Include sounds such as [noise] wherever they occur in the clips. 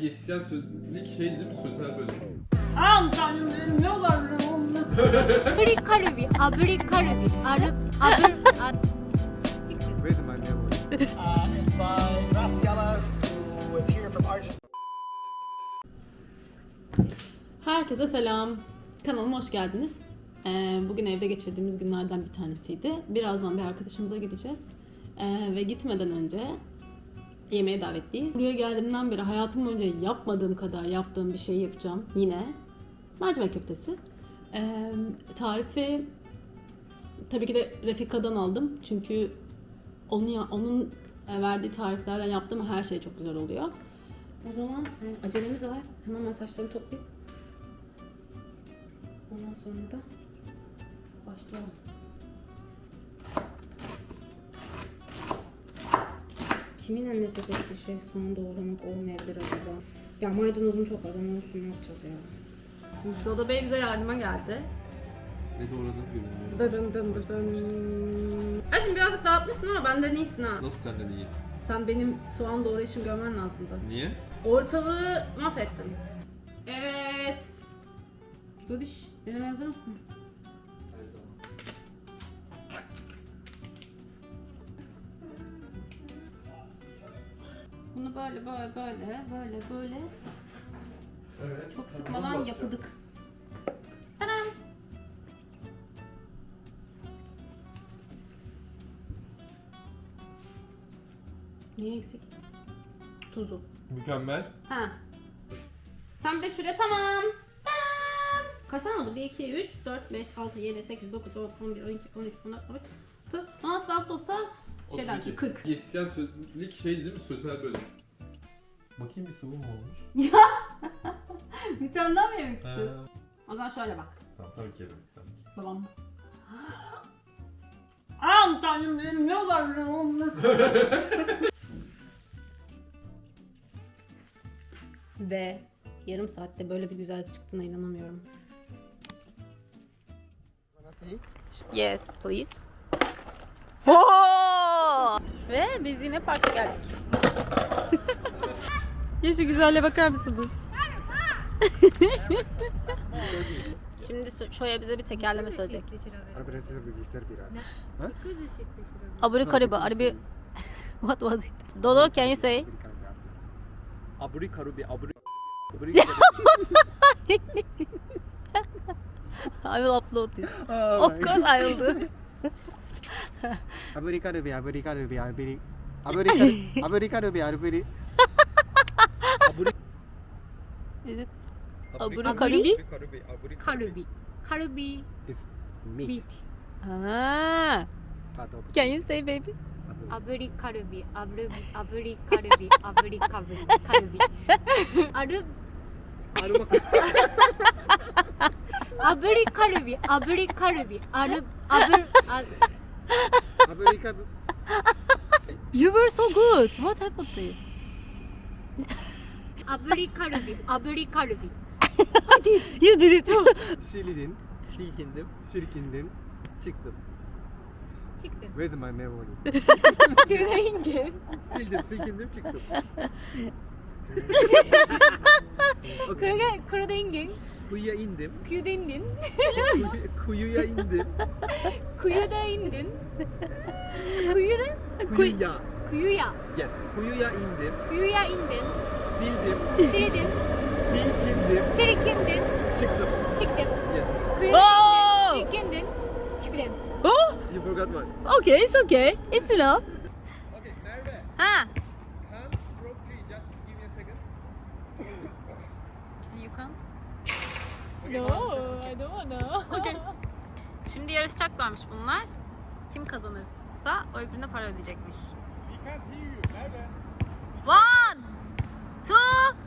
Diyetisyen sözlük şey değil mi? Sözel bölüm. Aman tanrım ne olabilir oğlum? Abrik karubi, abrik karubi, arı, abır, ar... Çıktı. Wait a minute, Emily. Uh, by Rafaela, who is here from Argentina. Herkese selam. Kanalıma hoş geldiniz. Ee, bugün evde geçirdiğimiz günlerden bir tanesiydi. Birazdan bir arkadaşımıza gideceğiz. Ee, ve gitmeden önce yemeğe davetliyiz. Buraya geldiğimden beri hayatım boyunca yapmadığım kadar yaptığım bir şey yapacağım. Yine mercimek köftesi. Ee, tarifi tabii ki de Refika'dan aldım. Çünkü onun, ya- onun e, verdiği tariflerden yaptığım her şey çok güzel oluyor. O zaman e, acelemiz var. Hemen ben saçlarımı toplayıp ondan sonra da başlayalım. Kimin en nefret ettiği şey soğan doğramak olmayabilir acaba? Ya maydanozum çok az ama olsun ne yapacağız ya. Şimdi Dodo Bey bize yardıma geldi. Ne doğradığını bilmiyorum. Dıdın dın dıdın. Ay şimdi birazcık dağıtmışsın ama benden iyisin ha. Nasıl senden iyi? Sen benim soğan doğrayışımı görmen lazımdı. Niye? Ortalığı mahvettim. Evet. Duduş, deneme hazır mısın? Böyle böyle böyle böyle böyle Evet. çok sıkmadan yapıdık. Tadam. Niye eksik? Tuzu. Mükemmel. Ha. Sen de şuraya tamam. Tamam. Kaç tane oldu? 1, 2, 3, 4, 5, 6, 7, 8, 9, 10, 11, 12, 13, 14, 15, 16, 16 olsa şey der ki 40. Diyetisyenlik şey değil mi? Sözel bölüm. Bakayım bir sıvı mı olmuş? [laughs] bir tane daha mı yemek istiyorsun? O zaman şöyle bak. Tamam tabii ki yerim. Tabii ki. Babam. Aman tanrım benim ne olur [laughs] Ve yarım saatte böyle bir güzel çıktığına inanamıyorum. Yes, please. Ve biz yine parka geldik. [laughs] ya şu güzelliğe bakar mısınız? [laughs] Şimdi Şo- Şoya bize bir tekerleme söyleyecek. Arbres servir servira. Aburi karibu, arabi... What was it? Dodo, can you say? Aburi karubi, aburi. Aburi I will upload this. Of course I will do. [laughs] Abrika rubi, abrika rubi, abri. Abrika, abrika rubi, abri. Is it Aburi Karubi? Karubi. Karubi. It's meat. meat. Ah. Can you say, baby? Aburi Karubi. Aburi Aburi Karubi. Aburi Karubi. Karubi. Aburi Karubi. Aburi Karubi. Aburi You were so good. What happened to you? Aburi karubi. Aburi karubi. Hadi. You did it. Şilidin, Silkindim. şirkindim, çıktım. Çıktı. Where's my memory? Görengi. Sildim, silkindim, çıktım. okay. Köyge kırdengi. Kuyuya indim, Kuyuda indin. kuyuya indim, Kuyuda indin. Kuyuda? Kuy- kuyuya. Kuyuya. Yes, kuyuya indim, Kuyuya indin. Sildim. Sildin. Silkindim. Çirkindin. Çıktım. Çıktım. Yes. Oh! Kıyrıkindin. Çirkindin. Çıktın. Oh! You forgot one. Okay, it's okay. It's enough. Okay, Merve. Ha. Can't you can't? No, I don't wanna. Okay. Şimdi yarışacaklarmış bunlar. Kim kazanırsa o öbürüne para ödeyecekmiş. We can't hear you, Merve. Vay! 저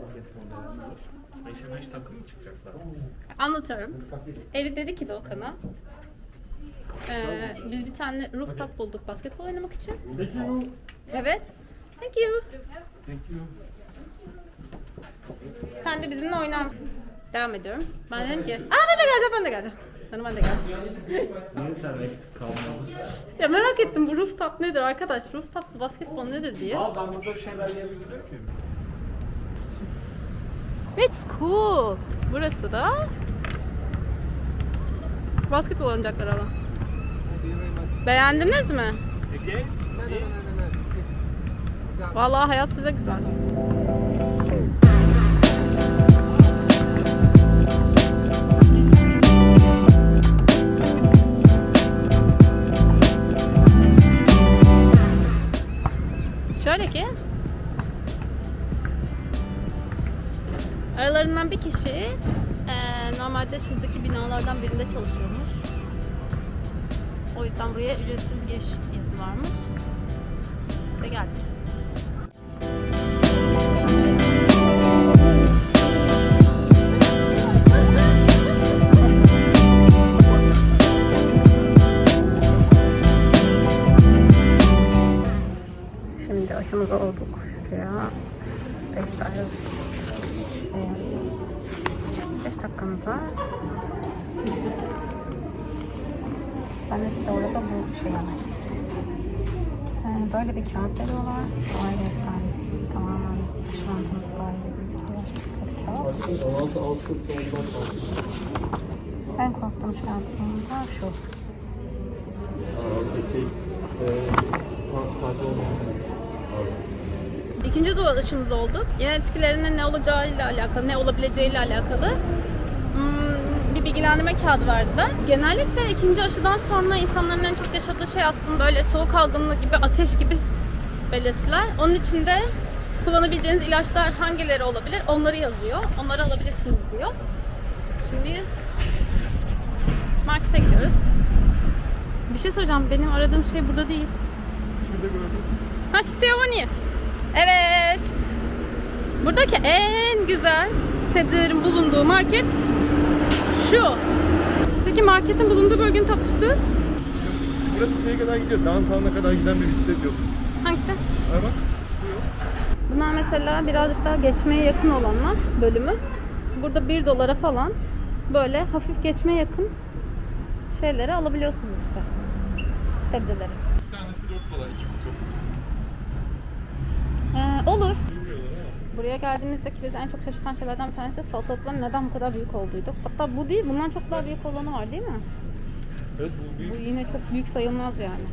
you takım mı çıkacaklar? Anlatıyorum. Eri dedi ki Doğukan'a ee, biz bir tane rooftop bulduk basketbol oynamak için. Evet. Thank you. Thank you. Sen de bizimle oynar mısın? Devam ediyorum. Ben dedim ki, aa ben de geleceğim, ben de geleceğim. Sonra ben de geldim. Niye sen eksik kalmadın? Ya merak ettim bu rooftop nedir arkadaş? Rooftop basketbol nedir diye. Aa ben burada bir şeyler yiyebilir miyim? It's cool. Burası da basketbol oynayacaklar ama. Beğendiniz mi? Peki? Vallahi hayat size güzel. Şöyle ki aralarından bir kişi eee, normalde şuradaki binalardan birinde çalışıyormuş. O yüzden buraya ücretsiz giriş izni varmış. Biz de geldik. Şimdi aşımız olduk şuraya. 5 tane şey 5 dakikamız var. Ben de size orada bu şey istiyorum. Yani böyle bir kağıt veriyorlar. Ayrıyetten tamamen şantımız ayrı bir kağıt. En korktuğum şey aslında şu. İkinci dolaşımız oldu. Yine etkilerinin ne olacağıyla alakalı, ne olabileceğiyle alakalı bilgilendirme kağıdı verdiler. Genellikle ikinci aşıdan sonra insanların en çok yaşadığı şey aslında böyle soğuk algınlığı gibi, ateş gibi belirtiler. Onun için de kullanabileceğiniz ilaçlar hangileri olabilir onları yazıyor. Onları alabilirsiniz diyor. Şimdi markete gidiyoruz. Bir şey söyleyeceğim. Benim aradığım şey burada değil. Ha Stevani. Evet. Buradaki en güzel sebzelerin bulunduğu market şu. Peki marketin bulunduğu bölgenin tatlısı Burası şeye kadar gidiyor. Downtown'a kadar giden bir bisiklet yok. hangisi? Ha bak. Bunlar mesela birazcık daha geçmeye yakın olanlar bölümü. Burada 1 dolara falan böyle hafif geçmeye yakın şeyleri alabiliyorsunuz işte. Sebzeleri. Bir tanesi 4 dolar, 2 kutu. Ee, olur. Buraya geldiğimizdeki bizi en çok şaşırtan şeylerden bir tanesi salatalıkların neden bu kadar büyük olduğuydu. Hatta bu değil, bundan çok daha büyük olanı var değil mi? Evet bu büyük. Bu yine çok büyük sayılmaz yani.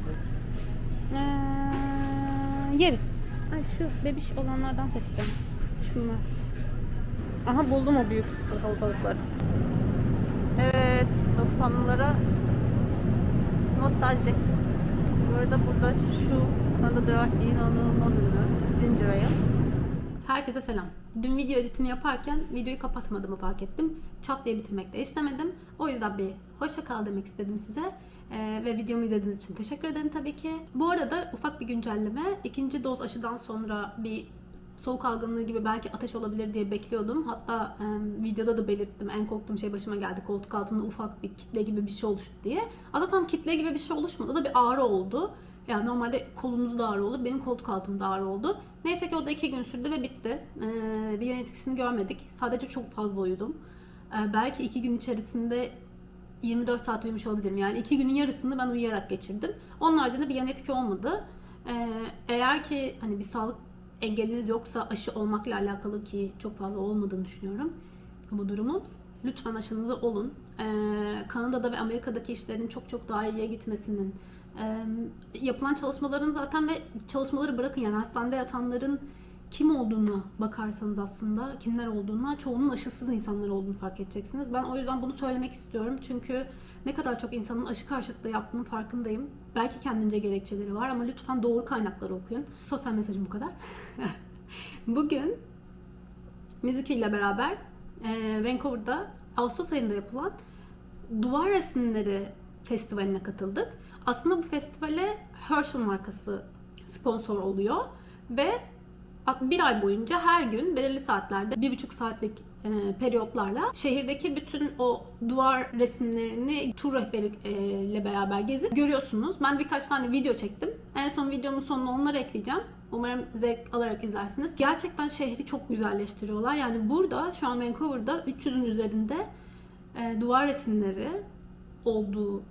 Ee, yeriz. Ay şu bebiş olanlardan seçeceğim. Şunlar. Aha buldum o büyük salatalıkları. Evet, 90'lılara nostalji. Bu arada burada şu Kanada inanılmaz ünlü. Herkese selam. Dün video editimi yaparken videoyu kapatmadığımı fark ettim. Çat diye bitirmek de istemedim. O yüzden bir hoşça kal demek istedim size. Ee, ve videomu izlediğiniz için teşekkür ederim tabii ki. Bu arada ufak bir güncelleme. İkinci doz aşıdan sonra bir soğuk algınlığı gibi belki ateş olabilir diye bekliyordum. Hatta e, videoda da belirttim. En korktuğum şey başıma geldi. Koltuk altımda ufak bir kitle gibi bir şey oluştu diye. Aslında tam kitle gibi bir şey oluşmadı da bir ağrı oldu. Yani normalde kolunuzda ağrı olur. Benim koltuk altımda ağrı oldu. Neyse ki o da iki gün sürdü ve bitti. Ee, bir yan etkisini görmedik. Sadece çok fazla uyudum. Ee, belki iki gün içerisinde 24 saat uyumuş olabilirim. Yani iki günün yarısını ben uyuyarak geçirdim. Onun haricinde bir yan etki olmadı. Ee, eğer ki hani bir sağlık engeliniz yoksa aşı olmakla alakalı ki çok fazla olmadığını düşünüyorum bu durumun. Lütfen aşınızı olun. Ee, Kanada'da ve Amerika'daki işlerin çok çok daha iyiye gitmesinin, yapılan çalışmaların zaten ve çalışmaları bırakın yani hastanede yatanların kim olduğunu bakarsanız aslında kimler olduğuna çoğunun aşısız insanlar olduğunu fark edeceksiniz. Ben o yüzden bunu söylemek istiyorum. Çünkü ne kadar çok insanın aşı karşıtlığı yaptığının farkındayım. Belki kendince gerekçeleri var ama lütfen doğru kaynakları okuyun. Sosyal mesajım bu kadar. [laughs] Bugün Mizuki ile beraber e, Vancouver'da Ağustos ayında yapılan Duvar Resimleri Festivali'ne katıldık. Aslında bu festivale Herschel markası sponsor oluyor ve bir ay boyunca her gün belirli saatlerde bir buçuk saatlik e, periyotlarla şehirdeki bütün o duvar resimlerini tur rehberiyle beraber gezip görüyorsunuz. Ben birkaç tane video çektim. En son videomun sonuna onları ekleyeceğim. Umarım zevk alarak izlersiniz. Gerçekten şehri çok güzelleştiriyorlar. Yani burada şu an Vancouver'da 300'ün üzerinde e, duvar resimleri olduğu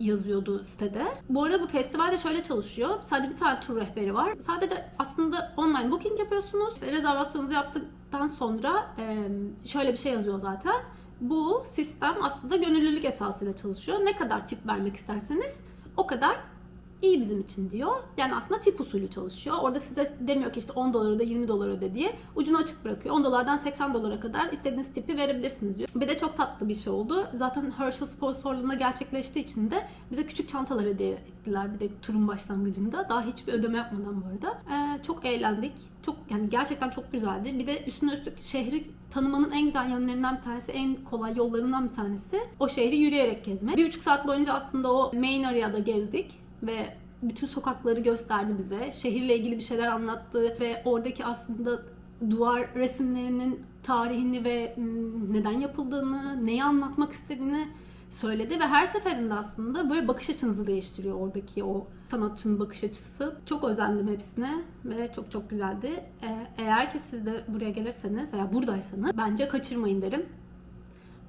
yazıyordu sitede. Bu arada bu festivalde şöyle çalışıyor. Sadece bir tane tur rehberi var. Sadece aslında online booking yapıyorsunuz. İşte rezervasyonunuzu yaptıktan sonra şöyle bir şey yazıyor zaten. Bu sistem aslında gönüllülük esasıyla çalışıyor. Ne kadar tip vermek isterseniz o kadar iyi bizim için diyor. Yani aslında tip usulü çalışıyor. Orada size demiyor ki işte 10 dolar öde 20 dolar öde diye. Ucunu açık bırakıyor. 10 dolardan 80 dolara kadar istediğiniz tipi verebilirsiniz diyor. Bir de çok tatlı bir şey oldu. Zaten Herschel sponsorluğunda gerçekleştiği için de bize küçük çantalar hediye ettiler bir de turun başlangıcında. Daha hiçbir ödeme yapmadan bu arada. Ee, çok eğlendik. Çok yani gerçekten çok güzeldi. Bir de üstüne üstlük şehri tanımanın en güzel yönlerinden bir tanesi, en kolay yollarından bir tanesi o şehri yürüyerek gezmek. Bir buçuk saat boyunca aslında o main area'da gezdik ve bütün sokakları gösterdi bize. Şehirle ilgili bir şeyler anlattı ve oradaki aslında duvar resimlerinin tarihini ve mm, neden yapıldığını, neyi anlatmak istediğini söyledi ve her seferinde aslında böyle bakış açınızı değiştiriyor oradaki o sanatçının bakış açısı. Çok özendim hepsine ve çok çok güzeldi. Ee, Eğer ki siz de buraya gelirseniz veya buradaysanız bence kaçırmayın derim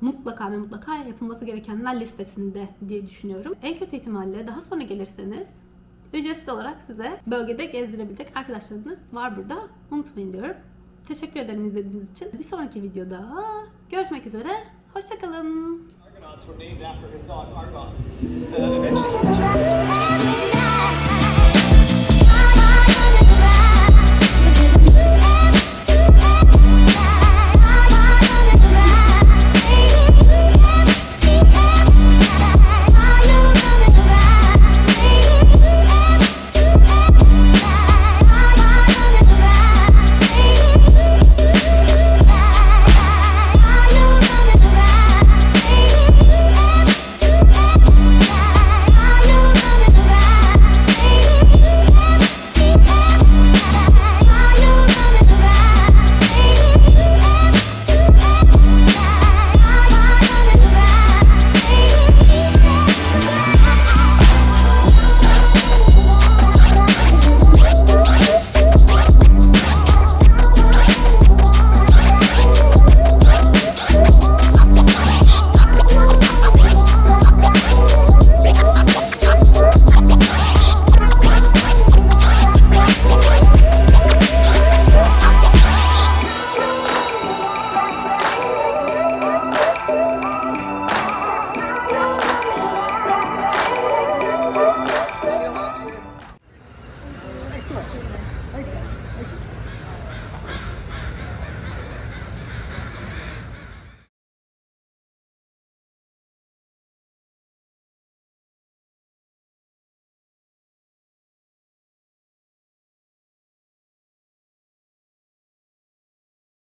mutlaka ve mutlaka yapılması gerekenler listesinde diye düşünüyorum. En kötü ihtimalle daha sonra gelirseniz ücretsiz olarak size bölgede gezdirebilecek arkadaşlarınız var burada. Unutmayın diyorum. Teşekkür ederim izlediğiniz için. Bir sonraki videoda görüşmek üzere. Hoşçakalın.